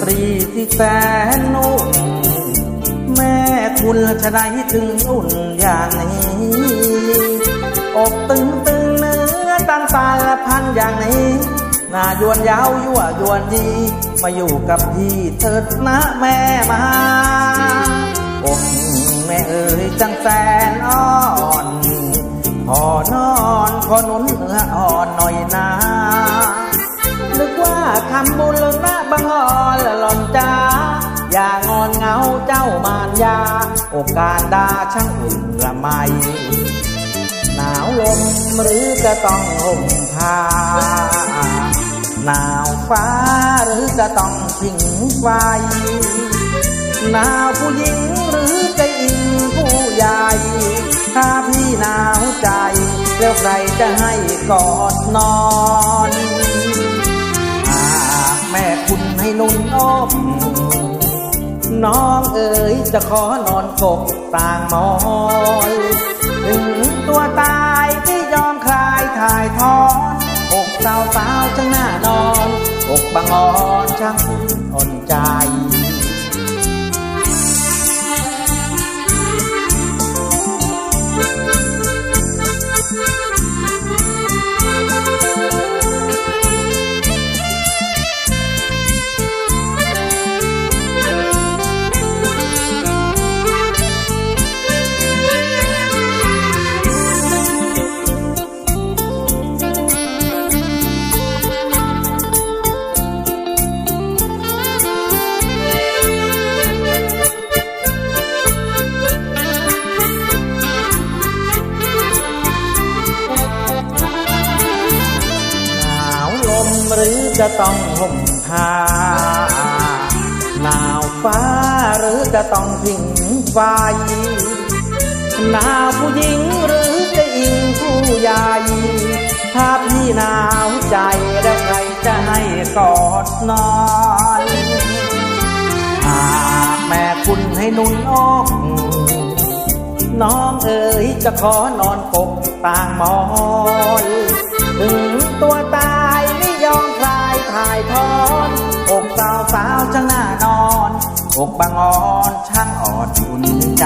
ตรีที่แสนนุ่มแม่คุณชะไดถึงอุ่นอย่างนี้อกตึงตึงเนื้อตันตาละพันอย่างนี้หน้ายวนยาวยั่วยวนยีมาอยู่กับพี่เถิดนะแม่มาอกแม่เอ๋ยจังแสนอ่อนพอนอนขอนุนางอนเหงาเจ้ามารยา โอกาสดาช่างอุ่นละไม หนาวลมหรือจะต้องห่มผ้าหนาวฟ้าหรือจะต้องผิงไฟหนาวผู้หญิงหรือจะอิงผู้ใหญ่ ถ้าพี่หนาวใจ แล้วใครจะให้กอดนอนหากแม่คุณให้นุ่นอ้อม น้องเอ๋ยจะขอนอนกกต่างหมอนถึงตัวตายไม่ยอมคลายถ่ายทอนอกสาวสาวช่างหน้านอนอกบางอ่อนช่างอ่อนใจ หรือจะต้องห่มผ้าหนาวฟ้าหรือจะต้องผิงไฟหนาวผู้หญิงหรือจะอิงผู้ใหญ่ถ้าพี่หนาวใจแล้วใครจะให้กอดนอนหากแม่คุณให้นุ่นอ้อมน้องเอ๋ยจะขอนอนกกต่างมอน อกบางอ่อนช่างอ่อนอุ่นใจ